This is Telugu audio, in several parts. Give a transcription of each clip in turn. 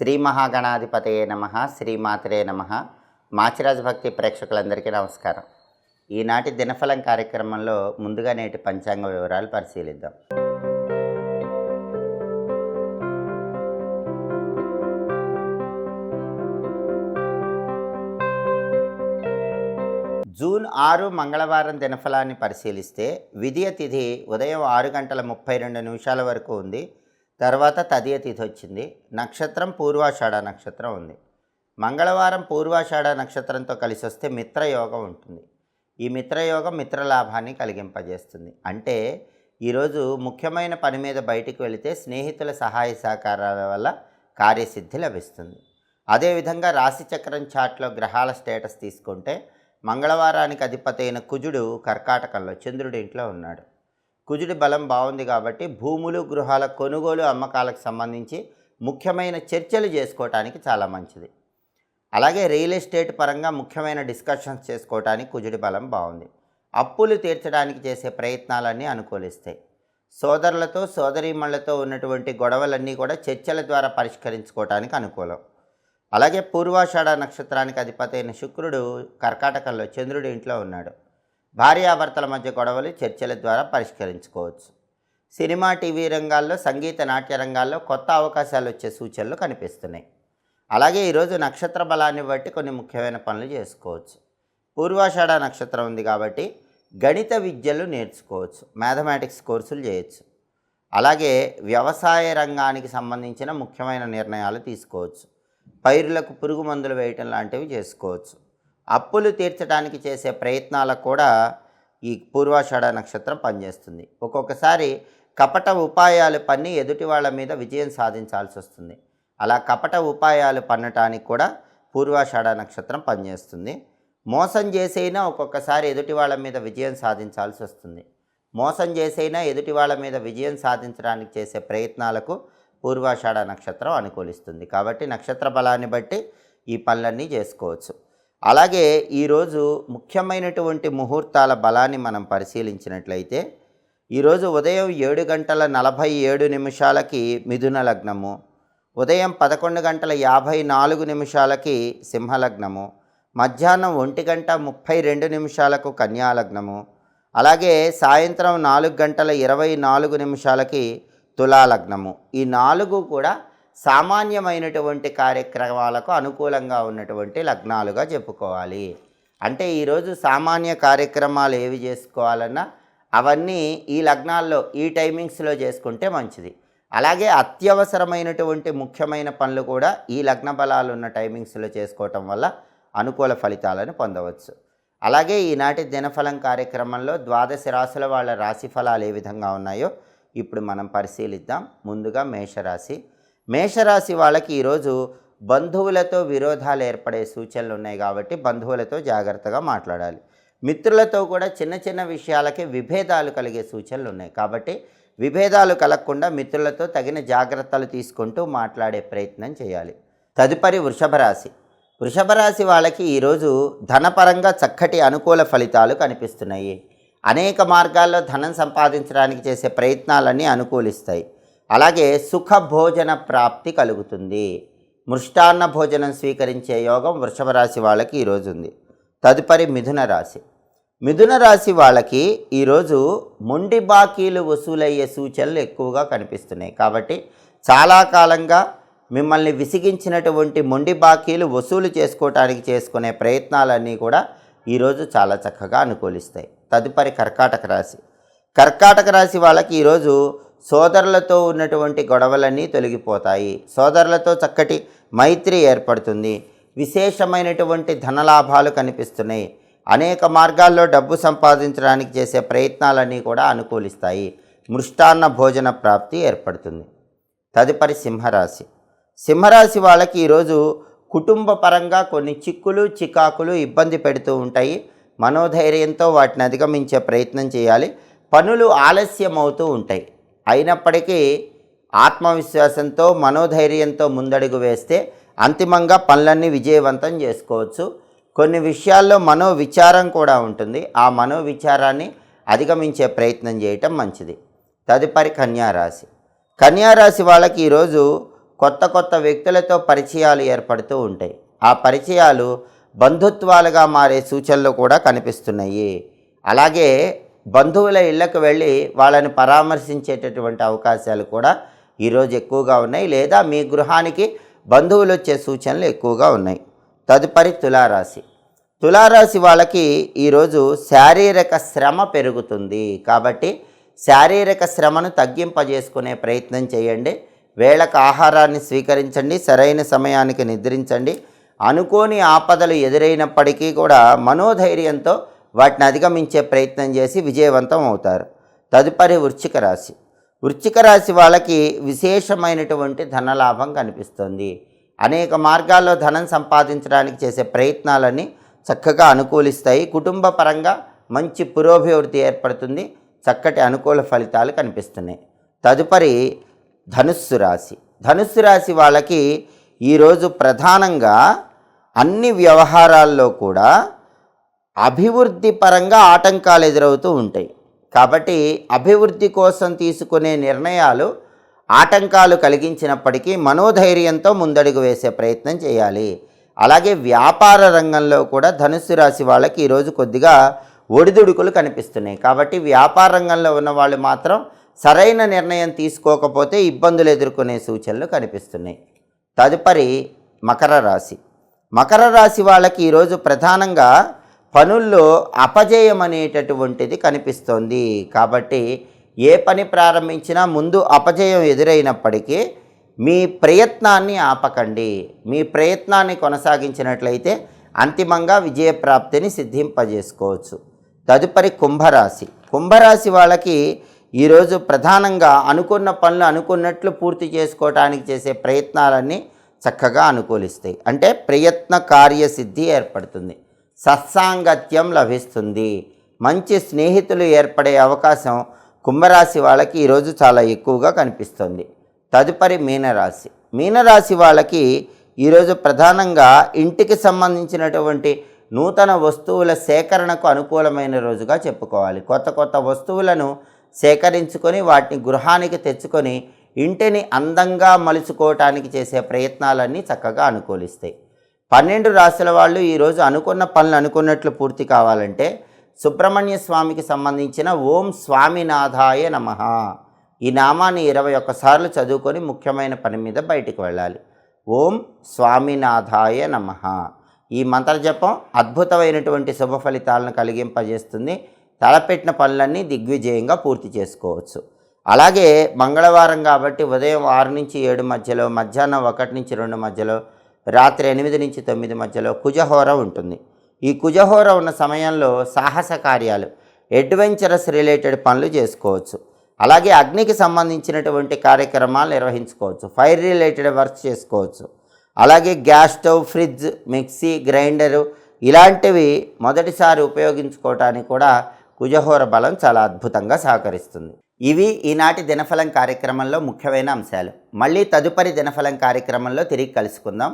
శ్రీ మహాగణాధిపతయే నమ శ్రీమాతరే నమ. మాచిరాజ్ భక్తి ప్రేక్షకులందరికీ నమస్కారం. ఈనాటి దినఫలం కార్యక్రమంలో ముందుగా నేటి పంచాంగ వివరాలు పరిశీలిద్దాం. జూన్ ఆరు మంగళవారం దినఫలాన్ని పరిశీలిస్తే విధియ తిథి ఉదయం ఆరు గంటల ముప్పై రెండు నిమిషాల వరకు ఉంది. తర్వాత తదియ తిథి వచ్చింది. నక్షత్రం పూర్వాషాఢ నక్షత్రం ఉంది. మంగళవారం పూర్వాషాఢ నక్షత్రంతో కలిసి వస్తే మిత్రయోగం ఉంటుంది. ఈ మిత్రయోగం మిత్రలాభాన్ని కలిగింపజేస్తుంది. అంటే ఈరోజు ముఖ్యమైన పని మీద బయటికి వెళితే స్నేహితుల సహాయ సహకారాల వల్ల కార్యసిద్ధి లభిస్తుంది. అదేవిధంగా రాశిచక్రం చాట్లో గ్రహాల స్టేటస్ తీసుకుంటే మంగళవారానికి అధిపతి అయిన కుజుడు కర్కాటకంలో చంద్రుడి ఇంట్లో ఉన్నాడు. కుజుడి బలం బాగుంది కాబట్టి భూములు గృహాల కొనుగోలు అమ్మకాలకు సంబంధించి ముఖ్యమైన చర్చలు చేసుకోవటానికి చాలా మంచిది. అలాగే రియల్ ఎస్టేట్ పరంగా ముఖ్యమైన డిస్కషన్స్ చేసుకోవటానికి కుజుడి బలం బాగుంది. అప్పులు తీర్చడానికి చేసే ప్రయత్నాలన్నీ అనుకూలిస్తాయి. సోదరులతో సోదరీమణులతో ఉన్నటువంటి గొడవలన్నీ కూడా చర్చల ద్వారా పరిష్కరించుకోవటానికి అనుకూలం. అలాగే పూర్వాషాఢ నక్షత్రానికి అధిపతి అయిన శుక్రుడు కర్కాటకంలో చంద్రుడి ఇంట్లో ఉన్నాడు. భార్యాభర్తల మధ్య గొడవలు చర్చల ద్వారా పరిష్కరించుకోవచ్చు. సినిమా టీవీ రంగాల్లో సంగీత నాట్య రంగాల్లో కొత్త అవకాశాలు వచ్చే సూచనలు కనిపిస్తున్నాయి. అలాగే ఈరోజు నక్షత్ర బలాన్ని బట్టి కొన్ని ముఖ్యమైన పనులు చేసుకోవచ్చు. పూర్వాషాఢ నక్షత్రం ఉంది కాబట్టి గణిత విద్యలు నేర్చుకోవచ్చు. మ్యాథమెటిక్స్ కోర్సులు చేయొచ్చు. అలాగే వ్యవసాయ రంగానికి సంబంధించిన ముఖ్యమైన నిర్ణయాలు తీసుకోవచ్చు. పైరులకు పురుగు మందులు వేయటం లాంటివి చేసుకోవచ్చు. అప్పులు తీర్చడానికి చేసే ప్రయత్నాలకు కూడా ఈ పూర్వాషాఢ నక్షత్రం పనిచేస్తుంది. ఒక్కొక్కసారి కపట ఉపాయాలు పన్ని ఎదుటి వాళ్ళ మీద విజయం సాధించాల్సి వస్తుంది. అలా కపట ఉపాయాలు పన్నటానికి కూడా పూర్వాషాఢ నక్షత్రం పనిచేస్తుంది. మోసం చేసైనా ఒక్కొక్కసారి ఎదుటి వాళ్ళ మీద విజయం సాధించాల్సి వస్తుంది. మోసం చేసైనా ఎదుటి వాళ్ళ మీద విజయం సాధించడానికి చేసే ప్రయత్నాలకు పూర్వాషాఢ నక్షత్రం అనుకూలిస్తుంది. కాబట్టి నక్షత్ర బలాన్ని బట్టి ఈ పనులన్నీ చేసుకోవచ్చు. అలాగే ఈరోజు ముఖ్యమైనటువంటి ముహూర్తాల బలాన్ని మనం పరిశీలించినట్లయితే ఈరోజు ఉదయం ఏడు గంటల నలభై ఏడు నిమిషాలకి మిథున లగ్నము ఉదయం పదకొండు గంటల యాభై నాలుగు నిమిషాలకి సింహలగ్నము మధ్యాహ్నం ఒంటి గంట ముప్పై రెండు నిమిషాలకు కన్యాలగ్నము అలాగే సాయంత్రం నాలుగు గంటల ఇరవై నాలుగు నిమిషాలకి తులాలగ్నము. ఈ నాలుగు కూడా సామాన్యమైనటువంటి కార్యక్రమాలకు అనుకూలంగా ఉన్నటువంటి లగ్నాలుగా చెప్పుకోవాలి. అంటే ఈరోజు సామాన్య కార్యక్రమాలు ఏవి చేసుకోవాలన్నా అవన్నీ ఈ లగ్నాల్లో ఈ టైమింగ్స్లో చేసుకుంటే మంచిది. అలాగే అత్యవసరమైనటువంటి ముఖ్యమైన పనులు కూడా ఈ లగ్న బలాలు ఉన్న టైమింగ్స్లో చేసుకోవటం వల్ల అనుకూల ఫలితాలను పొందవచ్చు. అలాగే ఈనాటి దినఫలం కార్యక్రమంలో ద్వాదశ రాశుల వాళ్ళ రాశి ఫలాలు ఏ విధంగా ఉన్నాయో ఇప్పుడు మనం పరిశీలిద్దాం. ముందుగా మేషరాశి. మేషరాశి వాళ్ళకి ఈరోజు బంధువులతో విరోధాలు ఏర్పడే సూచనలు ఉన్నాయి కాబట్టి బంధువులతో జాగ్రత్తగా మాట్లాడాలి. మిత్రులతో కూడా చిన్న చిన్న విషయాలకే విభేదాలు కలిగే సూచనలు ఉన్నాయి కాబట్టి విభేదాలు కలగకుండా మిత్రులతో తగిన జాగ్రత్తలు తీసుకుంటూ మాట్లాడే ప్రయత్నం చేయాలి. తదుపరి వృషభ రాశి. వృషభ రాశి వాళ్ళకి ఈరోజు ధనపరంగా చక్కటి అనుకూల ఫలితాలు కనిపిస్తున్నాయి. అనేక మార్గాల్లో ధనం సంపాదించడానికి చేసే ప్రయత్నాలన్నీ అనుకూలిస్తాయి. అలాగే సుఖ భోజన ప్రాప్తి కలుగుతుంది. మృష్టాన్న భోజనం స్వీకరించే యోగం వృషభ రాశి వాళ్ళకి ఈరోజు ఉంది. తదుపరి మిథున రాశి. మిథున రాశి వాళ్ళకి ఈరోజు మొండి బాకీలు వసూలయ్యే సూచనలు ఎక్కువగా కనిపిస్తున్నాయి. కాబట్టి చాలా కాలంగా మిమ్మల్ని విసిగించినటువంటి మొండి బాకీలు వసూలు చేసుకోవటానికి చేసుకునే ప్రయత్నాలన్నీ కూడా ఈరోజు చాలా చక్కగా అనుకూలిస్తాయి. తదుపరి కర్కాటక రాశి. కర్కాటక రాశి వాళ్ళకి ఈరోజు సోదరులతో ఉన్నటువంటి గొడవలన్నీ తొలగిపోతాయి. సోదరులతో చక్కటి మైత్రి ఏర్పడుతుంది. విశేషమైనటువంటి ధనలాభాలు కనిపిస్తున్నాయి. అనేక మార్గాల్లో డబ్బు సంపాదించడానికి చేసే ప్రయత్నాలన్నీ కూడా అనుకూలిస్తాయి. మృష్టాన్న భోజన ప్రాప్తి ఏర్పడుతుంది. తదుపరి సింహరాశి. సింహరాశి వాళ్ళకి ఈరోజు కుటుంబ పరంగా కొన్ని చిక్కులు చికాకులు ఇబ్బంది పెడుతూ ఉంటాయి. మనోధైర్యంతో వాటిని అధిగమించే ప్రయత్నం చేయాలి. పనులు ఆలస్యం అవుతూ ఉంటాయి. అయినప్పటికీ ఆత్మవిశ్వాసంతో మనోధైర్యంతో ముందడుగు వేస్తే అంతిమంగా పనులన్నీ విజయవంతం చేసుకోవచ్చు. కొన్ని విషయాల్లో మనో విచారం కూడా ఉంటుంది. ఆ మనో విచారాన్ని అధిగమించే ప్రయత్నం చేయటం మంచిది. తదుపరి కన్యారాశి. కన్యారాశి వాళ్ళకి ఈరోజు కొత్త కొత్త వ్యక్తులతో పరిచయాలు ఏర్పడుతూ ఉంటాయి. ఆ పరిచయాలు బంధుత్వాలుగా మారే సూచనలు కూడా కనిపిస్తున్నాయి. అలాగే బంధువుల ఇళ్ళకు వెళ్ళి వాళ్ళని పరామర్శించేటటువంటి అవకాశాలు కూడా ఈరోజు ఎక్కువగా ఉన్నాయి. లేదా మీ గృహానికి బంధువులు వచ్చే సూచనలు ఎక్కువగా ఉన్నాయి. తదుపరి తులారాశి. తులారాశి వాళ్ళకి ఈరోజు శారీరక శ్రమ పెరుగుతుంది. కాబట్టి శారీరక శ్రమను తగ్గింపజేసుకునే ప్రయత్నం చేయండి. వేళకు ఆహారాన్ని స్వీకరించండి. సరైన సమయానికి నిద్రించండి. అనుకోని ఆపదలు ఎదురైనప్పటికీ కూడా మనోధైర్యంతో వాటిని అధిగమించే ప్రయత్నం చేసి విజయవంతం అవుతారు. తదుపరి వృశ్చిక రాశి. వృశ్చిక రాశి వాళ్ళకి విశేషమైనటువంటి ధనలాభం కనిపిస్తుంది. అనేక మార్గాల్లో ధనం సంపాదించడానికి చేసే ప్రయత్నాలని చక్కగా అనుకూలిస్తాయి. కుటుంబ పరంగా మంచి పురోభివృద్ధి ఏర్పడుతుంది. చక్కటి అనుకూల ఫలితాలు కనిపిస్తున్నాయి. తదుపరి ధనుస్సు రాశి. ధనుస్సు రాశి వాళ్ళకి ఈరోజు ప్రధానంగా అన్ని వ్యవహారాల్లో కూడా అభివృద్ధి పరంగా ఆటంకాలు ఎదురవుతూ ఉంటాయి. కాబట్టి అభివృద్ధి కోసం తీసుకునే నిర్ణయాలు ఆటంకాలు కలిగించినప్పటికీ మనోధైర్యంతో ముందడుగు వేసే ప్రయత్నం చేయాలి. అలాగే వ్యాపార రంగంలో కూడా ధనుస్సు రాశి వాళ్ళకి ఈరోజు కొద్దిగా ఒడిదుడుకులు కనిపిస్తున్నాయి. కాబట్టి వ్యాపార రంగంలో ఉన్న వాళ్ళు మాత్రం సరైన నిర్ణయం తీసుకోకపోతే ఇబ్బందులు ఎదుర్కొనే సూచనలు కనిపిస్తున్నాయి. తదుపరి మకర రాశి. మకర రాశి వాళ్ళకి ఈరోజు ప్రధానంగా పనుల్లో అపజయం అనేటటువంటిది కనిపిస్తోంది. కాబట్టి ఏ పని ప్రారంభించినా ముందు అపజయం ఎదురైనప్పటికీ మీ ప్రయత్నాన్ని ఆపకండి. మీ ప్రయత్నాన్ని కొనసాగించినట్లయితే అంతిమంగా విజయప్రాప్తిని సిద్ధింపజేసుకోవచ్చు. తదుపరి కుంభరాశి. కుంభరాశి వాళ్ళకి ఈరోజు ప్రధానంగా అనుకున్న పనులు అనుకున్నట్లు పూర్తి చేసుకోవడానికి చేసే ప్రయత్నాలన్నీ చక్కగా అనుకూలిస్తాయి. అంటే ప్రయత్న కార్యసిద్ధి ఏర్పడుతుంది. సత్సాంగత్యం లభిస్తుంది. మంచి స్నేహితులు ఏర్పడే అవకాశం కుంభరాశి వాళ్ళకి ఈరోజు చాలా ఎక్కువగా కనిపిస్తుంది. తదుపరి మీనరాశి. మీనరాశి వాళ్ళకి ఈరోజు ప్రధానంగా ఇంటికి సంబంధించినటువంటి నూతన వస్తువుల సేకరణకు అనుకూలమైన రోజుగా చెప్పుకోవాలి. కొత్త కొత్త వస్తువులను సేకరించుకొని వాటిని గృహానికి తెచ్చుకొని ఇంటిని అందంగా మలుచుకోవటానికి చేసే ప్రయత్నాలన్నీ చక్కగా అనుకూలిస్తాయి. పన్నెండు రాశుల వాళ్ళు ఈరోజు అనుకున్న పనులు అనుకున్నట్లు పూర్తి కావాలంటే సుబ్రహ్మణ్య స్వామికి సంబంధించిన ఓం స్వామినాథాయ నమ. ఈ నామాన్ని ఇరవై ఒక్కసార్లు చదువుకొని ముఖ్యమైన పని మీద బయటికి వెళ్ళాలి. ఓం స్వామినాథాయ నమ. ఈ మంత్రజపం అద్భుతమైనటువంటి శుభ ఫలితాలను కలిగింపజేస్తుంది. తలపెట్టిన పనులన్నీ దిగ్విజయంగా పూర్తి చేసుకోవచ్చు. అలాగే మంగళవారం కాబట్టి ఉదయం ఆరు నుంచి ఏడు మధ్యలో మధ్యాహ్నం ఒకటి నుంచి రెండు మధ్యలో రాత్రి ఎనిమిది నుంచి తొమ్మిది మధ్యలో కుజహోర ఉంటుంది. ఈ కుజహోర ఉన్న సమయంలో సాహస కార్యాలు అడ్వెంచరస్ రిలేటెడ్ పనులు చేసుకోవచ్చు. అలాగే అగ్నికి సంబంధించినటువంటి కార్యక్రమాలు నిర్వహించుకోవచ్చు. ఫైర్ రిలేటెడ్ వర్క్ చేసుకోవచ్చు. అలాగే gas stove fridge mixie grinder ఇలాంటివి మొదటిసారి ఉపయోగించుకోవటానికి కూడా కుజహోర బలం చాలా అద్భుతంగా సహకరిస్తుంది. ఇవి ఈనాటి దినఫలం కార్యక్రమంలో ముఖ్యమైన అంశాలు. మళ్ళీ తదుపరి దినఫలం కార్యక్రమంలో తిరిగి కలుసుకుందాం.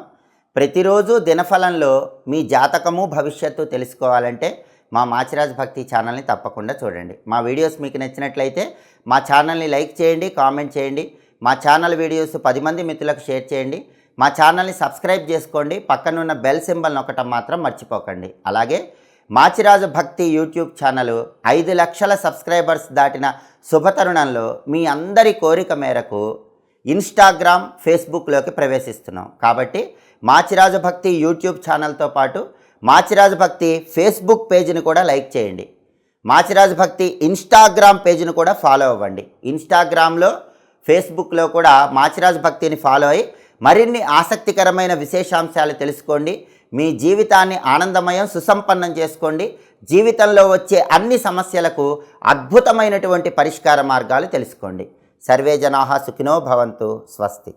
ప్రతిరోజు దినఫలంలో మీ జాతకము భవిష్యత్తు తెలుసుకోవాలంటే మా మాచిరాజ్ భక్తి ఛానల్ని తప్పకుండా చూడండి. మా వీడియోస్ మీకు నచ్చినట్లయితే మా ఛానల్ని లైక్ చేయండి కామెంట్ చేయండి. మా ఛానల్ వీడియోస్ పది మంది మిత్రులకు షేర్ చేయండి. మా ఛానల్ని సబ్స్క్రైబ్ చేసుకోండి. పక్కనున్న బెల్ సింబల్ నొక్కటం మాత్రం మర్చిపోకండి. అలాగే మాచిరాజు భక్తి యూట్యూబ్ ఛానల్ ఐదు లక్షల సబ్స్క్రైబర్స్ దాటిన శుభతరుణంలో మీ అందరి కోరిక మేరకు ఇన్స్టాగ్రామ్ ఫేస్బుక్లోకి ప్రవేశిస్తున్నాం. కాబట్టి మాచిరాజు భక్తి యూట్యూబ్ ఛానల్తో పాటు మాచిరాజు భక్తి ఫేస్బుక్ పేజీని కూడా లైక్ చేయండి. మాచిరాజు భక్తి ఇన్స్టాగ్రామ్ పేజీని కూడా ఫాలో అవ్వండి. ఇన్స్టాగ్రామ్లో ఫేస్బుక్లో కూడా మాచిరాజు భక్తిని ఫాలో అయ్యి మరిన్ని ఆసక్తికరమైన విశేషాంశాలు తెలుసుకోండి. మీ జీవితాన్ని ఆనందమయం సుసంపన్నం చేసుకోండి. జీవితంలో వచ్చే అన్ని సమస్యలకు అద్భుతమైనటువంటి పరిష్కార మార్గాలు తెలుసుకోండి. సర్వే జనాహ సుఖినో భవంతు. స్వస్తి.